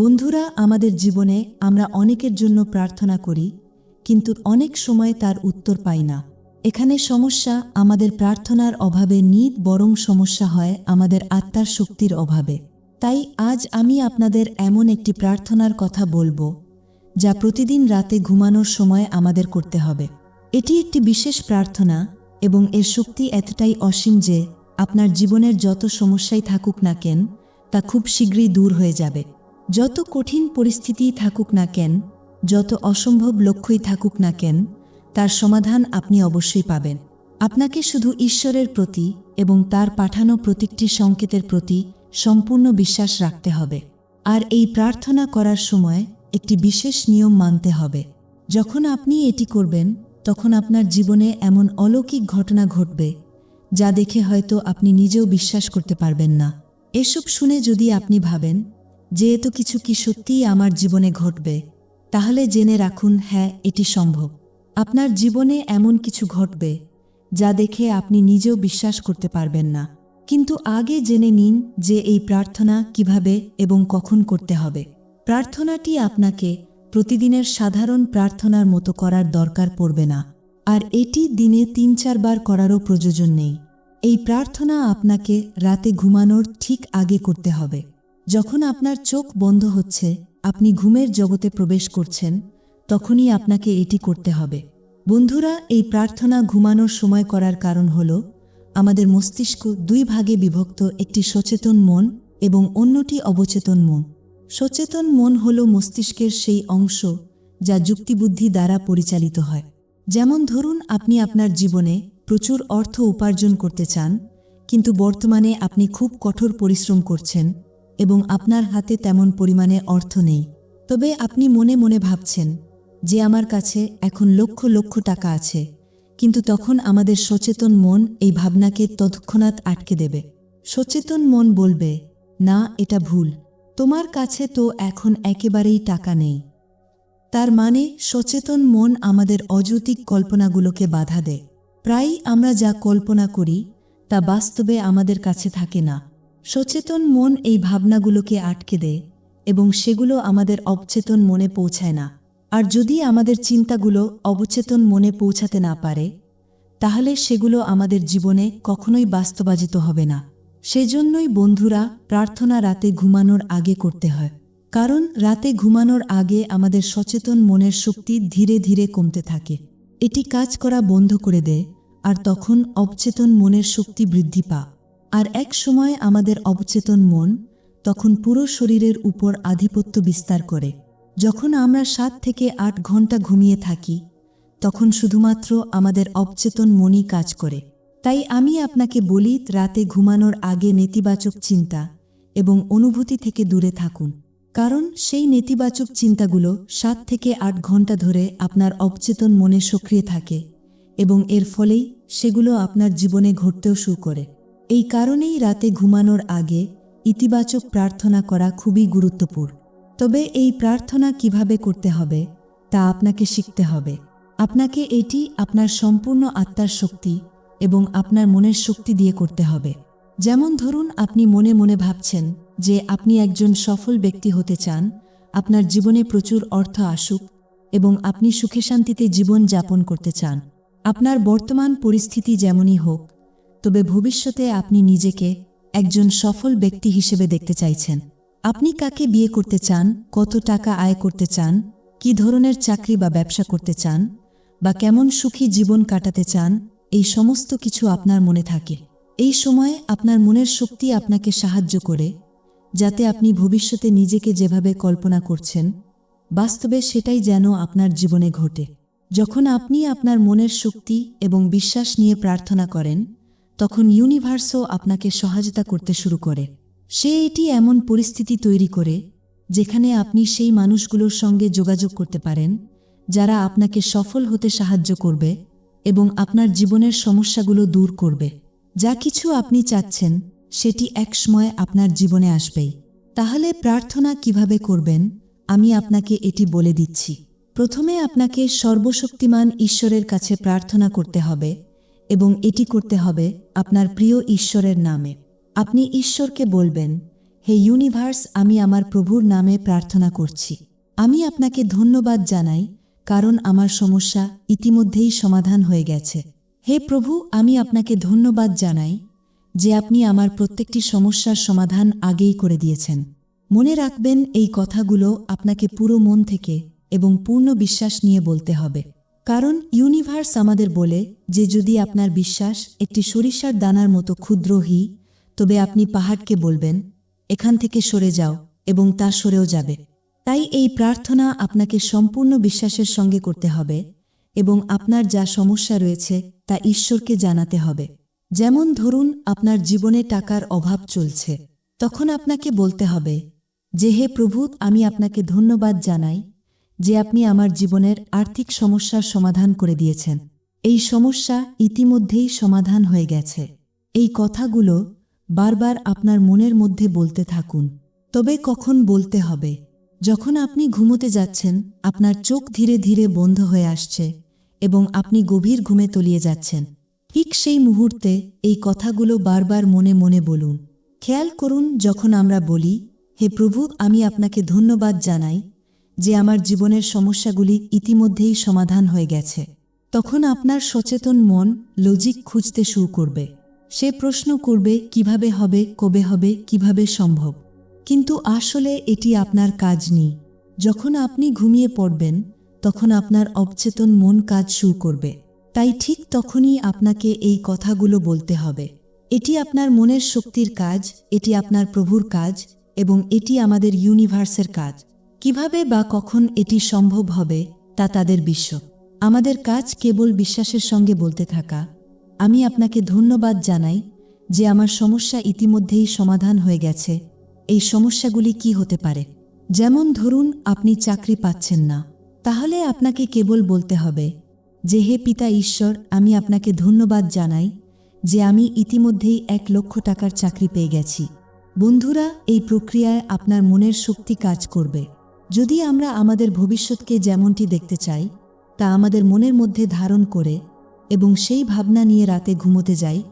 বন্ধুরা, আমাদের জীবনে আমরা অনেকের জন্য প্রার্থনা করি, কিন্তু অনেক সময় তার উত্তর পাই না। এখানে সমস্যা আমাদের প্রার্থনার অভাবে নিত, বরং সমস্যা হয় আমাদের আত্মার শক্তির অভাবে। তাই আজ আমি আপনাদের এমন একটি প্রার্থনার কথা বলব, যা প্রতিদিন রাতে ঘুমানোর সময় আমাদের করতে হবে। এটি একটি বিশেষ প্রার্থনা, এবং এর শক্তি এতটাই অসীম যে আপনার জীবনের যত সমস্যাই থাকুক না কেন, তা খুব শীঘ্রই দূর হয়ে যাবে। যত কঠিন পরিস্থিতিই থাকুক না কেন, যত অসম্ভব লক্ষ্যই থাকুক না কেন, তার সমাধান আপনি অবশ্যই পাবেন। আপনাকে শুধু ঈশ্বরের প্রতি এবং তার পাঠানো প্রতিটি সংকেতের প্রতি সম্পূর্ণ বিশ্বাস রাখতে হবে। আর এই প্রার্থনা করার সময় একটি বিশেষ নিয়ম মানতে হবে। যখন আপনি এটি করবেন, তখন আপনার জীবনে এমন অলৌকিক ঘটনা ঘটবে, যা দেখে হয়তো আপনি নিজেও বিশ্বাস করতে পারবেন না। এসব শুনে যদি আপনি ভাবেন যে এত কিছু কি সত্যিই আমার জীবনে ঘটবে, তাহলে জেনে রাখুন হ্যাঁ এটি সম্ভব। আপনার জীবনে এমন কিছু ঘটবে, যা দেখে আপনি নিজেও বিশ্বাস করতে পারবেন না। কিন্তু আগে জেনে নিন যে এই প্রার্থনা কীভাবে এবং কখন করতে হবে। প্রার্থনাটি আপনাকে প্রতিদিনের সাধারণ প্রার্থনার মতো করার দরকার পড়বে না। আর এটি দিনে তিন চারবার করারও প্রয়োজন নেই। এই প্রার্থনা আপনাকে রাতে ঘুমানোর ঠিক আগে করতে হবে। যখন আপনার চোখ বন্ধ হচ্ছে, আপনি ঘুমের জগতে প্রবেশ করছেন, তখনই আপনাকে এটি করতে হবে। বন্ধুরা, এই প্রার্থনা ঘুমানোর সময় করার কারণ হল, আমাদের মস্তিষ্ক দুই ভাগে বিভক্ত একটি সচেতন মন এবং অন্যটি অবচেতন মন। সচেতন মন হল মস্তিষ্কের সেই অংশ যা যুক্তিবুদ্ধি দ্বারা পরিচালিত হয়। যেমন ধরুন, আপনি আপনার জীবনে প্রচুর অর্থ উপার্জন করতে চান, কিন্তু বর্তমানে আপনি খুব কঠোর পরিশ্রম করছেন এবং আপনার হাতে তেমন পরিমাণে অর্থ নেই। তবে আপনি মনে মনে ভাবছেন যে আমার কাছে এখন লক্ষ লক্ষ টাকা আছে, কিন্তু তখন আমাদের সচেতন মন এই ভাবনাকে তৎক্ষণাৎ আটকে দেবে। সচেতন মন বলবে, না, এটা ভুল। তোমার কাছে তো এখন একেবারেই টাকা নেই। তার মানে সচেতন মন আমাদের অযৌতিক কল্পনাগুলোকে বাধা দেয়। প্রায়ই আমরা যা কল্পনা করি, তা বাস্তবে আমাদের কাছে থাকে না। সচেতন মন এই ভাবনাগুলোকে আটকে দেয় এবং সেগুলো আমাদের অবচেতন মনে পৌঁছায় না। আর যদি আমাদের চিন্তাগুলো অবচেতন মনে পৌঁছাতে না পারে, তাহলে সেগুলো আমাদের জীবনে কখনোই বাস্তবায়িত হবে না। সেজন্যই বন্ধুরা, প্রার্থনা রাতে ঘুমানোর আগে করতে হয়। কারণ রাতে ঘুমানোর আগে আমাদের সচেতন মনের শক্তি ধীরে ধীরে কমতে থাকে। এটি কাজ করা বন্ধ করে দেয়, আর তখন অবচেতন মনের শক্তি বৃদ্ধি পা আর এক সময় আমাদের অবচেতন মন তখন পুরো শরীরের উপর আধিপত্য বিস্তার করে। যখন আমরা সাত থেকে আট ঘণ্টা ঘুমিয়ে থাকি, তখন শুধুমাত্র আমাদের অবচেতন মনই কাজ করে। তাই আমি আপনাকে বলি, রাতে ঘুমানোর আগে নেতিবাচক চিন্তা এবং অনুভূতি থেকে দূরে থাকুন। কারণ সেই নেতিবাচক চিন্তাগুলো সাত থেকে আট ঘণ্টা ধরে আপনার অবচেতন মনে সক্রিয় থাকে এবং এর ফলেই সেগুলো আপনার জীবনে ঘটতেও শুরু করে। এই কারণেই রাতে ঘুমানোর আগে ইতিবাচক প্রার্থনা করা খুবই গুরুত্বপূর্ণ। তবে এই প্রার্থনা কীভাবে করতে হবে, তা আপনাকে শিখতে হবে। আপনাকে এটি আপনার সম্পূর্ণ আত্মার শক্তি এবং আপনার মনের শক্তি দিয়ে করতে হবে। যেমন ধরুন, আপনি মনে মনে ভাবছেন যে আপনি একজন সফল ব্যক্তি হতে চান, আপনার জীবনে প্রচুর অর্থ আসুক এবং আপনি সুখে শান্তিতে জীবন যাপন করতে চান। আপনার বর্তমান পরিস্থিতি যেমনই হোক তবে ভবিষ্যতে আপনি নিজেকে একজন সফল ব্যক্তি হিসেবে দেখতে চাইছেন। আপনি কাকে বিয়ে করতে চান, কত টাকা আয় করতে চান, কি ধরনের চাকরি বা ব্যবসা করতে চান, বা কেমন সুখী জীবন কাটাতে চান, এই সমস্ত কিছু আপনার মনে থাকে। এই সময়ে আপনার মনের শক্তি আপনাকে সাহায্য করে, যাতে আপনি ভবিষ্যতে নিজেকে যেভাবে কল্পনা করছেন, বাস্তবে সেটাই যেন আপনার জীবনে ঘটে। যখন আপনি আপনার মনের শক্তি এবং বিশ্বাস নিয়ে প্রার্থনা করেন তখন ইউনিভার্সও আপনাকে সহায়তা করতে শুরু করে। সে এটি এমন পরিস্থিতি তৈরি করে, যেখানে আপনি সেই মানুষগুলোর সঙ্গে যোগাযোগ করতে পারেন, যারা আপনাকে সফল হতে সাহায্য করবে এবং আপনার জীবনের সমস্যাগুলো দূর করবে। যা কিছু আপনি চাচ্ছেন, সেটি একসময় আপনার জীবনে আসবেই। তাহলে প্রার্থনা কীভাবে করবেন, আমি আপনাকে এটি বলে দিচ্ছি। প্রথমে আপনাকে সর্বশক্তিমান ঈশ্বরের কাছে প্রার্থনা করতে হবে এবং এটি করতে হবে আপনার প্রিয় ঈশ্বরের নামে। আপনি ঈশ্বরকে বলবেন, হে ইউনিভার্স, আমি আমার প্রভুর নামে প্রার্থনা করছি। আমি আপনাকে ধন্যবাদ জানাই, কারণ আমার সমস্যা ইতিমধ্যেই সমাধান হয়ে গেছে। হে প্রভু, আমি আপনাকে ধন্যবাদ জানাই যে আপনি আমার প্রত্যেকটি সমস্যার সমাধান আগেই করে দিয়েছেন। মনে রাখবেন, এই কথাগুলো আপনাকে পুরো মন থেকে এবং পূর্ণ বিশ্বাস নিয়ে বলতে হবে। কারণ ইউনিভার্স আমাদের বলে যে যদি আপনার বিশ্বাস একটি সরিষার দানার মতো ক্ষুদ্রহী তবে আপনি পাহাড়কে বলবেন, এখান থেকে সরে যাও, এবং তা সরেও যাবে। তাই এই প্রার্থনা আপনাকে সম্পূর্ণ বিশ্বাসের সঙ্গে করতে হবে এবং আপনার যা সমস্যা রয়েছে তা ঈশ্বরকে জানাতে হবে। যেমন ধরুন, আপনার জীবনে টাকার অভাব চলছে। তখন আপনাকে বলতে হবে, যে হে প্রভু, আমি আপনাকে ধন্যবাদ জানাই যে আপনি আমার জীবনের আর্থিক সমস্যার সমাধান করে দিয়েছেন। এই সমস্যা ইতিমধ্যেই সমাধান হয়ে গেছে। এই কথাগুলো বারবার আপনার মনের মধ্যে বলতে থাকুন। তবে কখন বলতে হবে? যখন আপনি ঘুমোতে যাচ্ছেন, আপনার চোখ ধীরে ধীরে বন্ধ হয়ে আসছে এবং আপনি গভীর ঘুমে তলিয়ে যাচ্ছেন। ঠিক সেই মুহূর্তে এই কথাগুলো বারবার মনে মনে বলুন। খেয়াল করুন যখন আমরা বলি, হে প্রভু, আমি আপনাকে ধন্যবাদ জানাই যে আমার জীবনের সমস্যাগুলি ইতিমধ্যেই সমাধান হয়ে গেছে। তখন আপনার সচেতন মন লজিক খুঁজতে শুরু করবে। সে প্রশ্ন করবে, কীভাবে হবে, কবে হবে, কীভাবে সম্ভব? কিন্তু আসলে এটি আপনার কাজ নেই। যখন আপনি ঘুমিয়ে পড়বেন, তখন আপনার অবচেতন মন কাজ শুরু করবে। তাই ঠিক তখনই আপনাকে এই কথাগুলো বলতে হবে। এটি আপনার মনের শক্তির কাজ, এটি আপনার প্রভুর কাজ, এবং এটি আমাদের ইউনিভার্সের কাজ। কীভাবে বা কখন এটি সম্ভব হবে, তা তাদের বিশ্ব। আমাদের কাজ কেবল বিশ্বাসের সঙ্গে বলতে থাকা। আমি আপনাকে ধন্যবাদ জানাই যে আমার সমস্যা ইতিমধ্যেই সমাধান হয়ে গেছে। এই সমস্যাগুলি কি হতে পারে? যেমন ধরুন, আপনি চাকরি পাচ্ছেন না। তাহলে আপনাকে কেবল বলতে হবে যে, হে পিতা ঈশ্বর, আমি আপনাকে ধন্যবাদ জানাই যে আমি ইতিমধ্যেই এক লক্ষ টাকার চাকরি পেয়ে গেছি। বন্ধুরা, এই প্রক্রিয়ায় আপনার মনের শক্তি কাজ করবে। যদি আমরা আমাদের ভবিষ্যৎকে যেমনটি দেখতে চাই, তা আমাদের মনের মধ্যে ধারণ করে এবং সেই ভাবনা নিয়ে রাতে ঘুমোতে যাই,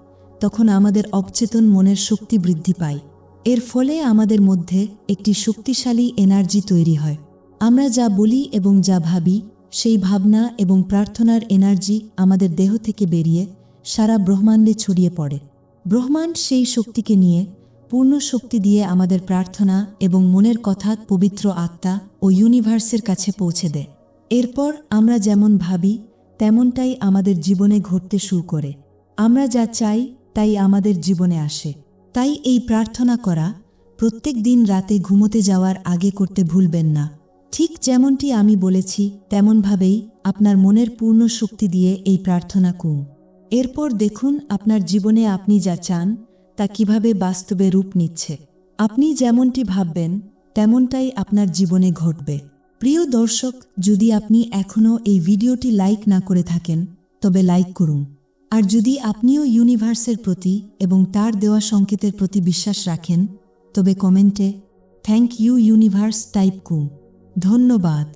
তখন আমাদের অবচেতন মনের শক্তি বৃদ্ধি পায়। এর ফলে আমাদের মধ্যে একটি শক্তিশালী এনার্জি তৈরি হয়। আমরা যা বলি এবং যা ভাবি, সেই ভাবনা এবং প্রার্থনার এনার্জি আমাদের দেহ থেকে বেরিয়ে সারা ব্রহ্মাণ্ডে ছড়িয়ে পড়ে। ব্রহ্মাণ্ড সেই শক্তিকে নিয়ে পূর্ণ শক্তি দিয়ে আমাদের প্রার্থনা এবং মনের কথা পবিত্র আত্মা ও ইউনিভার্সের কাছে পৌঁছে দেয় এরপর আমরা যেমন ভাবি, তেমনটাই আমাদের জীবনে ঘটতে শুরু করে। আমরা যা চাই, তাই আমাদের জীবনে আসে। তাই এই প্রার্থনা করা, প্রত্যেক দিন রাতে ঘুমোতে যাওয়ার আগে করতে ভুলবেন না। ঠিক যেমনটি আমি বলেছি, তেমনভাবেই আপনার মনের পূর্ণ শক্তি দিয়ে এই প্রার্থনা কুম। এরপর দেখুন আপনার জীবনে আপনি যা চান তা কীভাবে বাস্তবে রূপ নিচ্ছে? আপনি যেমনটি ভাববেন, তেমনটাই আপনার জীবনে ঘটবে। প্রিয় দর্শক, যদি আপনি এখনও এই ভিডিওটি লাইক না করে থাকেন, তবে লাইক করুন। আর যদি আপনিও ইউনিভার্সের প্রতি এবং তার দেওয়া সংকেতের প্রতি বিশ্বাস রাখেন, তবে কমেন্টে থ্যাংক ইউ ইউনিভার্স টাইপ কুম ধন্যবাদ।